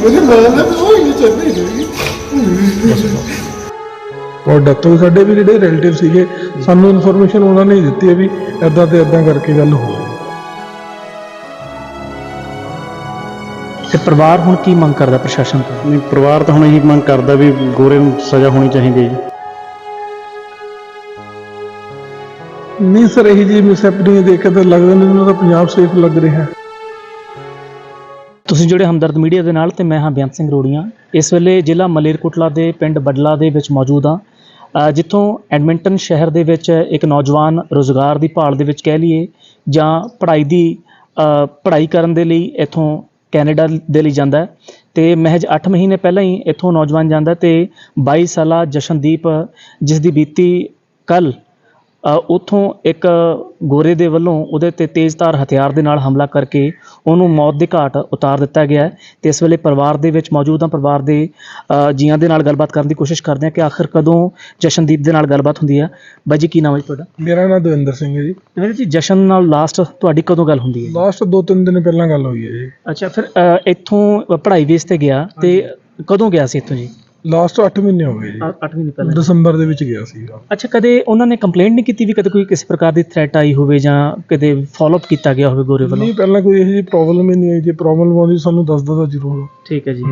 ਮੇਰੇ ਮਾਂ ਨੇ ਉਹ ਹੀ ਚੱਲੀ ਗਈ ਔਰ ਡੈਥ ਹੋਈ ਸਾਡੇ ਵੀ ਜਿਹੜੇ ਰਿਲੇਟਿਵ ਸੀਗੇ ਸਾਨੂੰ ਇਨਫੋਰਮੇਸ਼ਨ ਉਹਨਾਂ ਨੇ ਹੀ ਦਿੱਤੀ ਹੈ ਵੀ ਐਦਾਂ ਤੇ ਐਦਾਂ ਕਰਕੇ ਗੱਲ ਹੋਈ ਤੇ ਪਰਿਵਾਰ ਹੁਣ ਕੀ ਮੰਗ ਕਰਦਾ ਪ੍ਰਸ਼ਾਸਨ ਤੋਂ? ਨਹੀਂ ਪਰਿਵਾਰ ਤਾਂ ਹੁਣ ਇਹੀ ਮੰਗ ਕਰਦਾ ਵੀ ਗੋਰੇ ਨੂੰ ਸਜ਼ਾ ਹੋਣੀ ਚਾਹੀਦੀ ਹੈ ਜੀ। ਨਹੀਂ ਸਰ ਇਹ ਜੀ ਮਿਸਹੈਪਨਿੰਗ ਦੇਖ ਕੇ ਤਾਂ ਲੱਗਦਾ ਨਹੀਂ ਉਹਨਾਂ ਦਾ ਪੰਜਾਬ ਸੇਫ ਲੱਗ ਰਿਹਾ। ਹੈ ਤੁਸੀਂ ਜਿਹੜੇ ਹਮਦਰਦ ਮੀਡੀਆ ਦੇ ਨਾਲ ਤੇ ਮੈਂ ਹਾਂ ਬੇਅੰਤ ਸਿੰਘ ਰੋੜੀਆਂ। ਇਸ ਵੇਲੇ ਜ਼ਿਲ੍ਹਾ ਮਲੇਰਕੋਟਲਾ ਦੇ ਪਿੰਡ ਬਡਲਾ ਦੇ ਵਿੱਚ ਮੌਜੂਦ ਹਾਂ। ਜਿੱਥੋਂ ਐਡਮਿੰਟਨ ਸ਼ਹਿਰ ਦੇ ਵਿੱਚ ਇੱਕ ਨੌਜਵਾਨ ਰੋਜ਼ਗਾਰ ਦੀ ਭਾਲ ਦੇ ਵਿੱਚ ਕਹਿ ਲਈਏ ਜਾਂ ਪੜ੍ਹਾਈ ਦੀ ਪੜ੍ਹਾਈ ਕਰਨ ਦੇ ਲਈ ਇੱਥੋਂ ਕੈਨੇਡਾ ਦੇ ਲਈ ਜਾਂਦਾ ਹੈ ਤੇ ਮਹਿਜ 8 ਮਹੀਨੇ ਪਹਿਲਾਂ ਹੀ ਇੱਥੋਂ ਨੌਜਵਾਨ ਜਾਂਦਾ ਤੇ 22 ਸਾਲਾ ਜਸ਼ਨਦੀਪ, ਜਿਸ ਦੀ ਬੀਤੀ ਕੱਲ ਉਥੋਂ ਇੱਕ ਗੋਰੇ ਦੇ ਵੱਲੋਂ ਉਹਦੇ ਤੇ ਤੇਜ਼ਧਾਰ ਹਥਿਆਰ ਦੇ ਨਾਲ ਹਮਲਾ ਕਰਕੇ ਉਹਨੂੰ ਮੌਤ ਦੇ ਘਾਟ ਉਤਾਰ ਦਿੱਤਾ ਗਿਆ ਹੈ ਤੇ ਇਸ ਵੇਲੇ ਪਰਿਵਾਰ ਦੇ ਵਿੱਚ ਮੌਜੂਦ ਹਾਂ। ਪਰਿਵਾਰ ਦੇ ਜੀਆਂ ਦੇ ਨਾਲ ਗੱਲਬਾਤ ਕਰਨ ਦੀ ਕੋਸ਼ਿਸ਼ ਕਰਦੇ ਹਾਂ ਕਿ ਆਖਿਰ ਕਦੋਂ ਜਸ਼ਨਦੀਪ ਦੇ ਨਾਲ ਗੱਲਬਾਤ ਹੁੰਦੀ ਹੈ। ਬਾਈ ਜੀ ਕੀ ਨਾਮ ਹੈ ਤੁਹਾਡਾ? ਮੇਰਾ ਨਾਮ ਦਵਿੰਦਰ ਸਿੰਘ ਹੈ ਜੀ। ਵੀਰ ਜੀ ਜਸ਼ਨ ਨਾਲ ਲਾਸਟ ਤੁਹਾਡੀ ਕਦੋਂ ਗੱਲ ਹੁੰਦੀ ਹੈ ਲਾਸਟ ਦੋ ਤਿੰਨ ਦਿਨ ਪਹਿਲਾਂ ਗੱਲ ਹੋਈ ਹੈ ਜੀ। ਅੱਛਾ ਫਿਰ ਇੱਥੋਂ ਪੜ੍ਹਾਈ ਬੇਸ ਤੇ ਗਿਆ ਤੇ ਕਦੋਂ ਗਿਆ ਸੀ ਇੱਥੋਂ ਜੀ? ਲਾਸਟ 8 ਮਹੀਨੇ ਹੋ ਗਏ ਜੀ। 8 ਮਹੀਨੇ ਪਹਿਲਾਂ। ਦਸੰਬਰ ਦੇ ਵਿੱਚ ਗਿਆ ਸੀਗਾ। ਅੱਛਾ ਕਦੇ ਉਹਨਾਂ ਨੇ ਕੰਪਲੇਂਟ ਨਹੀਂ ਕੀਤੀ ਵੀ ਕਦੇ ਕੋਈ ਕਿਸੇ ਪ੍ਰਕਾਰ ਦੀ ਥ੍ਰੈਟ ਆਈ ਹੋਵੇ ਜਾਂ ਕਦੇ ਫਾਲੋਅਪ ਕੀਤਾ ਗਿਆ ਹੋਵੇ ਗੋਰੇ ਵੱਲੋਂ? ਨਹੀਂ ਪਹਿਲਾਂ ਕੋਈ ਇਹੋ ਜਿਹੀ ਪ੍ਰੋਬਲਮ ਹੀ ਨਹੀਂ ਆਈ। ਜੇ ਪ੍ਰੋਬਲਮ ਆਉਂਦੀ ਸਾਨੂੰ ਦੱਸਦਾ ਤਾਂ ਜ਼ਰੂਰ। ਠੀਕ ਹੈ ਜੀ।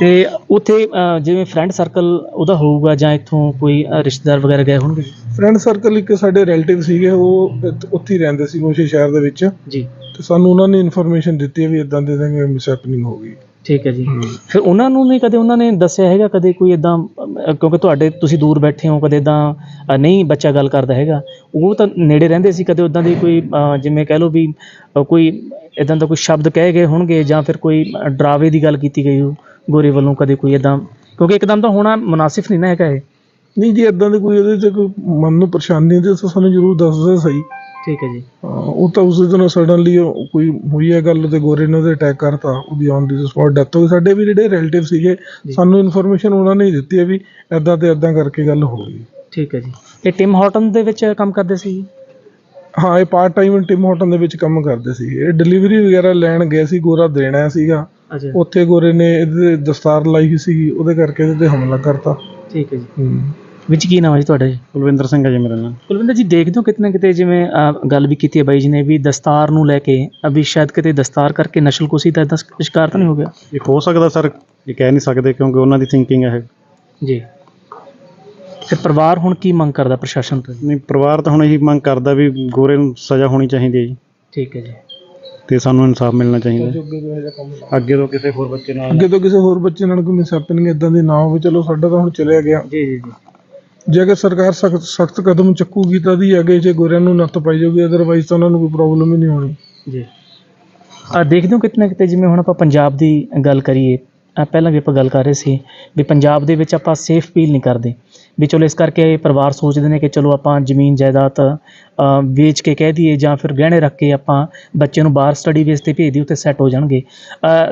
ਤੇ ਉੱਥੇ ਜਿਵੇਂ ਫਰੈਂਡ ਸਰਕਲ ਉਹਦਾ ਹੋਊਗਾ ਜਾਂ ਇੱਥੋਂ ਕੋਈ ਰਿਸ਼ਤੇਦਾਰ ਵਗੈਰਾ ਗਏ ਹੋਣਗੇ? ਫਰੈਂਡ ਸਰਕਲ ਇੱਕ ਸਾਡੇ ਰਿਲੇਟਿਵ ਸੀਗੇ ਉਹ ਉੱਥੇ ਹੀ ਰਹਿੰਦੇ ਸੀ ਉਸੇ ਸ਼ਹਿਰ ਦੇ ਵਿੱਚ। ਜੀ। ਤੇ ਸਾਨੂੰ ਉਹਨਾਂ ਨੇ ਇਨਫੋਰਮੇਸ਼ਨ ਦਿੱਤੀ ਵੀ ਇਦਾਂ ਦੇ ਦੇ ਮਿਸਹੈਪਨਿੰਗ ਹੋ ਗਈ। ਠੀਕ ਹੈ ਜੀ। ਫਿਰ ਉਹਨਾਂ ਨੂੰ ਨਹੀਂ ਕਦੇ ਉਹਨਾਂ ਨੇ ਦੱਸਿਆ ਹੈਗਾ? ਕਦੇ ਕੋਈ ਇਦਾਂ ਕਿਉਂਕਿ ਤੁਹਾਡੇ ਤੁਸੀਂ ਦੂਰ ਬੈਠੇ ਹੋ ਕਦੇ ਇਦਾਂ ਨਹੀਂ ਬੱਚਾ ਗੱਲ ਕਰਦਾ ਹੈਗਾ? ਉਹ ਤਾਂ ਨੇੜੇ ਰਹਿੰਦੇ ਸੀ ਕਦੇ ਉਦਾਂ ਦੀ ਕੋਈ ਜਿਵੇਂ ਕਹਿ ਲਓ ਵੀ ਕੋਈ ਇਦਾਂ ਦਾ ਕੋਈ ਸ਼ਬਦ ਕਹੇ ਗਏ ਹੋਣਗੇ ਜਾਂ ਫਿਰ ਕੋਈ ਡਰਾਵੇ ਦੀ ਗੱਲ ਕੀਤੀ ਗਈ ਹੋ ਗੋਰੇ ਵੱਲੋਂ ਕਦੇ ਕੋਈ ਇਦਾਂ ਕਿਉਂਕਿ ਇੱਕਦਮ ਤਾਂ ਹੋਣਾ ਮੁਨਾਸਿਬ ਨਹੀਂ ਨਾ ਹੈਗਾ ਇਹ। ਨਹੀਂ ਜੀ ਇਦਾਂ ਦੀ ਕੋਈ ਉਹਦੇ ਤੇ ਕੋਈ ਮਨ ਨੂੰ ਪਰੇਸ਼ਾਨੀ ਤੇ ਸਾਨੂੰ ਜ਼ਰੂਰ ਦੱਸਦਾ ਸਹੀ। ਠੀਕ ਹੈ ਜੀ। ਹਾਂ, ਉਹ ਤਾਂ ਉਸ ਦਿਨ ਸਡਨਲੀ ਕੋਈ ਹੋਈ ਹੈ ਗੱਲ ਤੇ ਗੋਰੇ ਨੇ ਉਹਦੇ ਅਟੈਕ ਕਰਤਾ ਉਹਦੀ ਔਨ ਦੀ ਸਪੌਟ ਡੈਥ ਹੋ ਗਈ। ਸਾਡੇ ਵੀ ਜਿਹੜੇ ਰਿਲੇਟਿਵ ਸੀਗੇ ਸਾਨੂੰ ਇਨਫੋਰਮੇਸ਼ਨ ਉਹਨਾਂ ਨੇ ਹੀ ਦਿੱਤੀ ਹੈ ਵੀ ਐਦਾਂ ਤੇ ਐਦਾਂ ਕਰਕੇ ਗੱਲ ਹੋ ਗਈ। ਠੀਕ ਹੈ ਜੀ। ਇਹ ਟਿਮ ਹਾਰਟਨ ਦੇ ਵਿੱਚ ਕੰਮ ਕਰਦੇ ਸੀ? ਹਾਂ ਇਹ ਪਾਰਟ ਟਾਈਮ ਟਿਮ ਹੋਟਲ ਦੇ ਵਿੱਚ ਕੰਮ ਕਰਦੇ ਸੀ। ਇਹ ਡਿਲੀਵਰੀ ਵਗੈਰਾ ਲੈਣ ਗਏ ਸੀ ਗੋਰਾ ਦੇਣਾ ਸੀਗਾ। ਅੱਛਾ। ਉੱਥੇ ਗੋਰੇ ਨੇ ਇਹਦੇ ਦਸਤਾਰ ਲਾਈ ਹੋਈ ਸੀਗੀ ਉਹਦੇ ਕਰਕੇ ਇਹਦੇ ਤੇ ਹਮਲਾ ਕਰਤਾ। ਠੀਕ ਹੈ ਜੀ। ਹੂੰ। ਵਿੱਚ ਕੀ ਨਾਮ ਹੈ ਜੀ ਤੁਹਾਡਾ? ਕੁਲਵਿੰਦਰ ਸਿੰਘ ਹੈ ਜੀ ਮੇਰਾ ਨਾਮ ਕੁਲਵਿੰਦਰ ਜੀ ਦੇਖਦੇ ਹੋ ਕਿਤਨੇ ਕਿਤੇ ਜਿਵੇਂ ਅਹ, ਗੱਲ ਵੀ ਕੀਤੀ ਹੈ ਬਾਈ ਜੀ ਨੇ ਵੀ ਦਸਤਾਰ ਨੂੰ ਲੈ ਕੇ ਅਭੀ ਸ਼ਾਇਦ ਕਿਤੇ ਦਸਤਾਰ ਕਰਕੇ ਨਸ਼ਲਕੁਸ਼ੀ ਦਾ ਇਦਾਂ ਸ਼ਿਕਾਰ ਤਾਂ ਨਹੀਂ ਹੋ ਗਿਆ? ਇਹ ਹੋ ਸਕਦਾ ਸਰ ਇਹ ਕਹਿ ਨਹੀਂ ਸਕਦੇ ਕਿਉਂਕਿ ਉਹਨਾਂ ਦੀ ਥਿੰਕਿੰਗ ਹੈ ਜੀ। ਤੇ ਪਰਿਵਾਰ ਹੁਣ ਕੀ ਮੰਗ ਕਰਦਾ ਪ੍ਰਸ਼ਾਸਨ ਤੋਂ ਜੀ? ਨਹੀਂ ਪਰਿਵਾਰ ਤਾਂ ਹੁਣ ਇਹੀ ਮੰਗ ਕਰਦਾ ਵੀ ਗੋਰੇ ਨੂੰ ਸਜ਼ਾ ਹੋਣੀ ਚਾਹੀਦੀ ਹੈ ਜੀ। ਠੀਕ ਹੈ ਜੀ। ਤੇ ਸਾਨੂੰ ਇਨਸਾਫ ਮਿਲਣਾ ਚਾਹੀਦਾ। ਹੈ। ਅੱਗੇ ਤੋਂ ਕਿਸੇ ਹੋਰ ਬੱਚੇ ਨਾਲ ਅੱਗੇ ਤੋਂ ਕਿਸੇ ਹੋਰ ਬੱਚੇ ਨਾਲ ਕੋਈ ਮਿਸਹੈਪਨਿੰਗ ਇਦਾਂ ਦੀ ਨਾ ਹੋਵੇ ਚਲੋ ਸਾਡਾ ਤਾਂ ਹੁਣ ਚਲਿਆ ਗਿਆ। ਜੀ ਜੀ ਜੀ। ਜੇ ਅਗਰ ਸਰਕਾਰ ਸਖਤ ਸਖਤ ਕਦਮ ਚੱਕੂਗੀ ਤਾਂ ਦੀ ਅੱਗੇ ਜੇ ਗੋਰਿਆਂ ਨੂੰ ਨੱਥ ਪਾਈ ਜਾਊਗੀ ਅਦਰਵਾਈਜ਼ ਤਾਂ ਉਹਨਾਂ ਨੂੰ ਕੋਈ ਪ੍ਰੋਬਲਮ ਹੀ ਨਹੀਂ ਹੋਣੀ। ਜੀ। ਆ ਦੇਖਦੇ ਹੋ ਕਿਤਨੇ ਕਿਤੇ ਜਿਵੇਂ ਹੁਣ ਆਪਾਂ ਪੰਜਾਬ ਦੀ ਗੱਲ ਕਰੀਏ ਅਹ ਪਹਿਲਾਂ ਵੀ ਆਪਾਂ ਗੱਲ ਕਰ ਰਹੇ ਸੀ ਵੀ ਪੰਜਾਬ ਦੇ ਵਿੱਚ ਆਪਾਂ ਸੇਫ ਫੀਲ ਨਹੀਂ ਕਰਦੇ। ਵੀ ਚਲੋ ਇਸ ਕਰਕੇ ਪਰਿਵਾਰ ਸੋਚਦੇ ਨੇ ਕਿ ਚਲੋ ਆਪਾਂ ਜ਼ਮੀਨ ਜਾਇਦਾਦ ਵੇਚ ਕੇ ਕਹਿ ਦਈਏ ਜਾਂ ਫਿਰ ਗਹਿਣੇ ਰੱਖ ਕੇ ਆਪਾਂ ਬੱਚੇ ਨੂੰ ਬਾਹਰ ਸਟੱਡੀ ਬੇਸ ਤੇ ਭੇਜ ਦਈਏ ਉੱਥੇ ਸੈੱਟ ਹੋ ਜਾਣਗੇ।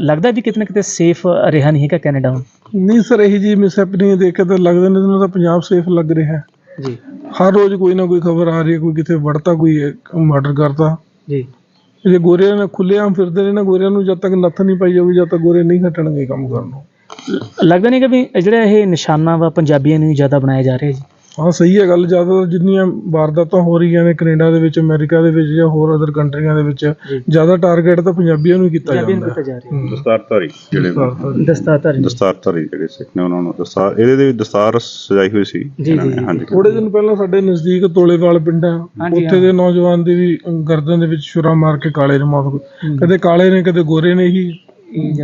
ਲੱਗਦਾ ਵੀ ਕਿਤਨੇ ਕਿਤੇ ਸੇਫ ਰਿਹਾ ਨਹੀਂ ਹੈਗਾ ਕੈਨੇਡਾ ਨਹੀਂ ਸਰ ਇਹ ਜੀ ਮਿਸਹੈਪਨਿੰਗ ਦੇਖ ਕੇ ਤਾਂ ਲੱਗਦਾ ਨਹੀਂ ਉਹਨਾਂ ਦਾ ਪੰਜਾਬ ਸੇਫ ਲੱਗ ਰਿਹਾ। ਹੈ ਜੀ। ਹਰ ਰੋਜ਼ ਕੋਈ ਨਾ ਕੋਈ ਖਬਰ ਆ ਰਹੀ ਹੈ ਕੋਈ ਕਿਤੇ ਵੜਤਾ ਕੋਈ ਮਰਡਰ ਕਰਤਾ। ਜੀ। ਜੇ ਗੋਰਿਆਂ ਨੇ ਖੁੱਲ੍ਹੇਆਮ ਫਿਰਦੇ ਨੇ ਨਾ ਗੋਰਿਆਂ ਨੂੰ ਜਦ ਤੱਕ ਨੱਥ ਨਹੀਂ ਪਾਈ ਜਾਊਗੀ ਜਦ ਤੱਕ ਗੋਰੇ ਨਹੀਂ ਹਟਣਗੇ ਕੰਮ ਕਰਨ ਨੂੰ। ਲੱਗਦਾ ਨਹੀਂ ਕਿ ਵੀ ਜਿਹੜਾ ਇਹ ਨਿਸ਼ਾਨਾ ਵਾ ਪੰਜਾਬੀਆਂ ਨੂੰ ਹੀ ਜ਼ਿਆਦਾ ਬਣਾਇਆ ਜਾ ਰਿਹਾ ਜੀ। ਹਾਂ ਸਹੀ ਹੈ ਗੱਲ ਜ਼ਿਆਦਾ ਜਿੰਨੀਆਂ ਵਾਰਦਾਤਾਂ ਹੋ ਰਹੀਆਂ ਨੇ ਕੈਨੇਡਾ ਦੇ ਵਿੱਚ ਅਮਰੀਕਾ ਦੇ ਵਿੱਚ ਜਾਂ ਹੋਰ ਅਦਰ ਕੰਟਰੀਆਂ ਦੇ ਵਿੱਚ। ਜ਼ਿਆਦਾ ਟਾਰਗੇਟ ਤਾਂ ਪੰਜਾਬੀਆਂ ਨੂੰ ਹੀ ਕੀਤਾ ਪੰਜਾਬੀਆਂ ਨੂੰ ਜਾਂਦਾ। ਕੀਤਾ ਹੈ ਜਾ ਰਿਹਾ। ਦਸਤਾਰਧਾਰੀ ਜਿਹੜੇ ਹੂੰ। ਦਸਤਾਰ ਦਸਤਾਰਧਾਰੀ ਜਿਹੜੇ ਸਿੱਖ ਨੇ ਉਹਨਾਂ ਨੂੰ ਦਸਤਾਰ ਇਹਦੇ ਦੇ ਵੀ ਦਸਤਾਰ ਸਜਾਈ ਹੋਈ ਸੀ। ਜੀ, ਇਹਨਾਂ ਨੇ ਜੀ, ਹਾਂਜੀ। ਥੋੜੇ ਦਿਨ ਪਹਿਲਾਂ ਸਾਡੇ ਨਜ਼ਦੀਕ ਤੋਲੇਵਾਲ ਪਿੰਡ ਆ। ਹਾਂਜੀ, ਉੱਥੇ ਦੇ ਨੌਜਵਾਨ ਦੀ ਵੀ ਗਰਦਨ ਦੇ ਵਿੱਚ ਛੁਰਾ ਮਾਰ ਕੇ ਕਾਲੇ ਨੇ ਮੌਤ ਕਦੇ ਕਾਲੇ ਨੇ ਕਦੇ ਗੋਰੇ ਨੇ ਹੀ।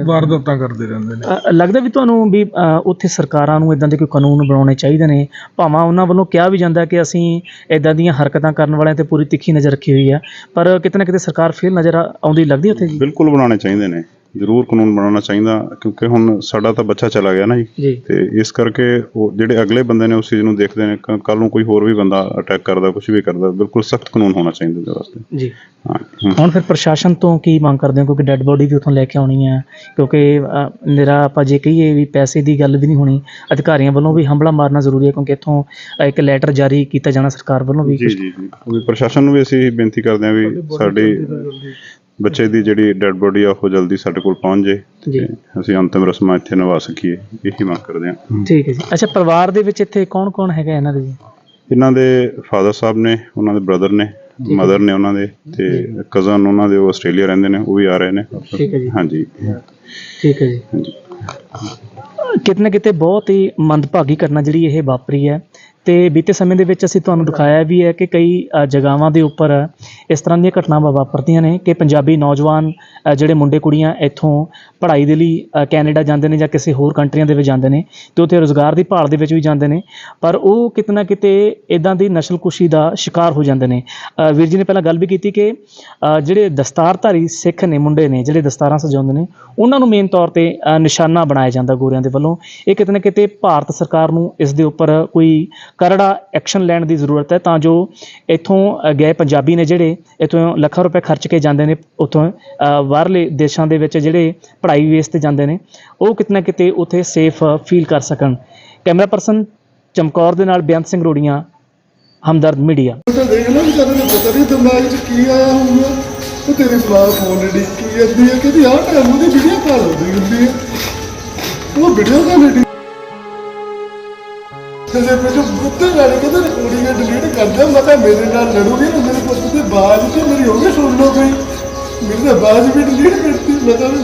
ਵਾਰਦਾਤਾਂ ਕਰਦੇ ਰਹਿੰਦੇ ਨੇ। ਅ, ਲੱਗਦਾ ਵੀ ਤੁਹਾਨੂੰ ਵੀ ਅ, ਉੱਥੇ ਸਰਕਾਰਾਂ ਨੂੰ ਇਦਾਂ ਦੇ ਕੋਈ ਕਾਨੂੰਨ ਬਣਾਉਣੇ ਚਾਹੀਦੇ ਨੇ। ਭਾਵੇਂ ਉਹਨਾਂ ਵੱਲੋਂ ਕਿਹਾ ਵੀ ਜਾਂਦਾ ਕਿ ਅਸੀਂ ਇਦਾਂ ਦੀਆਂ ਹਰਕਤਾਂ ਕਰਨ ਵਾਲਿਆਂ ਤੇ ਪੂਰੀ ਤਿੱਖੀ ਨਜ਼ਰ ਰੱਖੀ ਹੋਈ ਆ। ਪਰ ਕਿਤੇ ਨਾ ਕਿਤੇ ਸਰਕਾਰ ਫੇਲ ਨਜ਼ਰ ਆ- ਆਉਂਦੀ ਲੱਗਦੀ ਉੱਥੇ ਜੀ? ਬਿਲਕੁਲ ਬਣਾਉਣੇ ਚਾਹੀਦੇ ਨੇ। ਜ਼ਰੂਰ ਕਾਨੂੰਨ ਬਣਾਉਣਾ ਚਾਹੀਦਾ ਕਿਉਂਕਿ ਹੁਣ ਸਾਡਾ ਤਾਂ ਬੱਚਾ ਚਲਾ ਗਿਆ ਨਾ ਜੀ। ਤੇ ਇਸ ਕਰਕੇ ਉਹ ਜਿਹੜੇ ਅਗਲੇ ਬੰਦੇ ਨੇ ਉਸ ਚੀਜ਼ ਨੂੰ ਦੇਖਦੇ ਨੇ ਕੱਲ ਨੂੰ ਕੋਈ ਹੋਰ ਵੀ ਬੰਦਾ ਅਟੈਕ ਕਰਦਾ ਕੁਝ ਵੀ ਕਰਦਾ ਬਿਲਕੁਲ ਸਖਤ ਕਾਨੂੰਨ ਹੋਣਾ ਚਾਹੀਦਾ ਉਹਦੇ ਵਾਸਤੇ। ਜੀ। ਹਾਂ। ਹੁਣ ਫਿਰ ਪ੍ਰਸ਼ਾਸਨ ਤੋਂ ਕੀ ਮੰਗ ਕਰਦੇ ਹੋ? ਕਿਉਂਕਿ ਡੈੱਡ ਬੋਡੀ ਵੀ ਉੱਥੋਂ ਲੈ ਕੇ ਆਉਣੀ ਆ ਕਿਉਂਕਿ ਨਿਰਾ ਆਪਾਂ ਜੇ ਕਹੀਏ ਵੀ ਪੈਸੇ ਦੀ ਗੱਲ ਵੀ ਨਹੀਂ ਹੋਣੀ ਅਧਿਕਾਰੀਆਂ ਵੱਲੋਂ ਵੀ ਹੰਬਲਾ ਮਾਰਨਾ ਜ਼ਰੂਰੀ ਹੈ ਕਿਉਂਕਿ ਇੱਥੋਂ ਇੱਕ ਲੈਟਰ ਜਾਰੀ ਕੀਤਾ ਜਾਣਾ ਸਰਕਾਰ ਵੱਲੋਂ ਵੀ ਜੀ ਜੀ ਜੀ। ਉਹ ਵੀ ਪ੍ਰਸ਼ਾਸਨ ਨੂੰ ਵੀ ਅਸੀਂ ਬੇਨਤੀ ਕਰਦੇ ਹਾਂ ਵੀ ਸਾਡੀ ਬੱਚੇ ਦੀ ਜਿਹੜੀ ਡੈੱਡ ਬੋਡੀ ਆ ਉਹ ਜਲਦੀ ਸਾਡੇ ਕੋਲ ਪਹੁੰਚ ਜੇ ਜੀ। ਤੇ ਅਸੀਂ ਅੰਤਿਮ ਰਸਮਾਂ ਇੱਥੇ ਨਿਭਾ ਸਕੀਏ ਇਹੀ ਮੰਗ ਕਰਦੇ ਹਾਂ। ਠੀਕ ਹੈ ਜੀ। ਅੱਛਾ ਪਰਿਵਾਰ ਦੇ ਵਿੱਚ ਇੱਥੇ ਕੌਣ ਕੌਣ ਹੈਗਾ ਇਹਨਾਂ ਦੇ ਜੀ? ਇਹਨਾਂ ਦੇ ਫਾਦਰ ਸਾਹਿਬ ਨੇ ਉਹਨਾਂ ਦੇ ਬ੍ਰਦਰ ਨੇ ਮਦਰ ਨੇ ਉਹਨਾਂ ਦੇ ਤੇ ਕਜ਼ਨ ਉਹਨਾਂ ਦੇ ਉਹ ਆਸਟ੍ਰੇਲੀਆ ਰਹਿੰਦੇ ਨੇ ਉਹ ਵੀ ਆ ਰਹੇ ਨੇ। ਠੀਕ ਹੈ ਜੀ। ਹਾਂਜੀ। ਠੀਕ ਹੈ ਜੀ। ਹਾਂਜੀ। ਕਿਤੇ ਨਾ ਕਿਤੇ ਬਹੁਤ ਹੀ ਮੰਦਭਾਗੀ ਘਟਨਾ ਜਿਹੜੀ ਇਹ ਵਾਪਰੀ ਹੈ। ਤੇ ਬੀਤੇ ਸਮੇਂ ਦੇ ਵਿੱਚ ਅਸੀਂ ਤੁਹਾਨੂੰ ਦਿਖਾਇਆ ਵੀ ਹੈ ਕਿ ਕਈ ਅ, ਜਗ੍ਹਾਵਾਂ ਦੇ ਉੱਪਰ ਇਸ ਤਰ੍ਹਾਂ ਦੀਆਂ ਘਟਨਾਵਾਂ ਵਾਪਰਦੀਆਂ ਨੇ ਕਿ ਪੰਜਾਬੀ ਨੌਜਵਾਨ ਜਿਹੜੇ ਮੁੰਡੇ ਕੁੜੀਆਂ ਇੱਥੋਂ ਪੜ੍ਹਾਈ ਦੇ ਲਈ ਕੈਨੇਡਾ ਜਾਂਦੇ ਨੇ ਜਾਂ ਕਿਸੇ ਹੋਰ ਕੰਟਰੀਆਂ ਦੇ ਵਿੱਚ ਜਾਂਦੇ ਨੇ ਤੇ ਉੱਥੇ ਰੋਜ਼ਗਾਰ ਦੀ ਭਾਲ ਦੇ ਵਿੱਚ ਵੀ ਜਾਂਦੇ ਨੇ। ਪਰ ਉਹ ਕਿਤੇ ਨਾ ਕਿਤੇ ਇਦਾਂ ਦੀ ਨਸਲਕੁਸ਼ੀ ਦਾ ਸ਼ਿਕਾਰ ਹੋ ਜਾਂਦੇ ਨੇ। ਵੀਰ ਜੀ ਨੇ ਪਹਿਲਾਂ ਗੱਲ ਵੀ ਕੀਤੀ ਕਿ ਜਿਹੜੇ ਦਸਤਾਰਧਾਰੀ ਸਿੱਖ ਨੇ ਮੁੰਡੇ ਨੇ ਜਿਹੜੇ ਦਸਤਾਰਾਂ ਸਜਾਉਂਦੇ ਨੇ ਉਹਨਾਂ ਨੂੰ ਮੇਨ ਤੌਰ ਤੇ ਨਿਸ਼ਾਨਾ ਬਣਾਇਆ ਜਾਂਦਾ ਗੋਰਿਆਂ ਦੇ ਵੱਲੋਂ। ਇਹ ਕਿਤੇ ਨਾ ਕਿਤੇ ਭਾਰਤ ਸਰਕਾਰ ਨੂੰ ਇਸ ਦੇ ਉੱਪਰ ਕੋਈ ਕਰੜਾ ਐਕਸ਼ਨ ਲੈਣ ਦੀ ਜ਼ਰੂਰਤ ਹੈ ਤਾਂ ਜੋ ਇੱਥੋਂ ਗਏ ਪੰਜਾਬੀ ਨੇ ਜਿਹੜੇ ਇੱਥੋਂ ਲੱਖਾਂ ਰੁਪਏ ਖਰਚ ਕੇ ਜਾਂਦੇ ਨੇ, ਉੱਥੋਂ ਬਾਹਰਲੇ ਦੇਸ਼ਾਂ ਦੇ ਵਿੱਚ ਜਿਹੜੇ ਪੜ੍ਹਾਈ ਬੇਸ ਤੇ ਜਾਂਦੇ ਨੇ, ਉਹ ਕਿਤੇ ਨਾ ਕਿਤੇ ਉੱਥੇ ਸੇਫ ਫੀਲ ਕਰ ਸਕਣ। ਕੈਮਰਾ ਪਰਸਨ ਚਮਕੌਰ ਦੇ ਨਾਲ ਬੇਅੰਤ ਸਿੰਘ ਰੋੜੀਆਂ, ਹਮਦਰਦ ਮੀਡੀਆ। ਤਾਂ ਦੇਖ ਲਓ ਵਿਚਾਰੇ ਨੂੰ ਪਤਾ ਨਹੀਂ ਦਿਮਾਗ 'ਚ ਕੀ ਆਇਆ ਹੋਊਗਾ। ਉਹ ਤੇਰੀ ਫਲਾਰ ਫੋਨ ਡੀ ਕੀ ਜਾਂਦੀ ਹੈ ਕਹਿੰਦੀ ਆਹ ਟਾਈਮ ਉਹਦੀ ਵੀਡੀਓ ਕਾਲ ਹੁੰਦੀ ਹੁੰਦੀ ਹੈ ਉਹ ਵੀਡੀਓ ਕਾਲ ਡੀ ਤੇ ਮੈਨੂੰ ਬੁੱਤੇ ਵਾਲੇ ਕਹਿੰਦੇ ਰਿਕਾਰਡਿੰਗ ਡਿਲੀਟ ਕਰ ਦਿਆ। ਮੈਂ ਕਿਹਾ, ਮੇਰੇ ਨਾਲ ਲੜੂਗੀ ਨਾ ਮੇਰੇ ਪੁੱਤ ਦੇ ਬਾਜ ਤੇ ਮੇਰੀ ਹੋ ਗਈ ਸੁਣ ਲਓ ਕੋਈ। ਮੇਰੇ ਤਾਂ ਬਾਜ ਵੀ ਡਿਲੀਟ ਕਰਤੀ, ਮੈਂ ਤਾਂ ਮੈਂ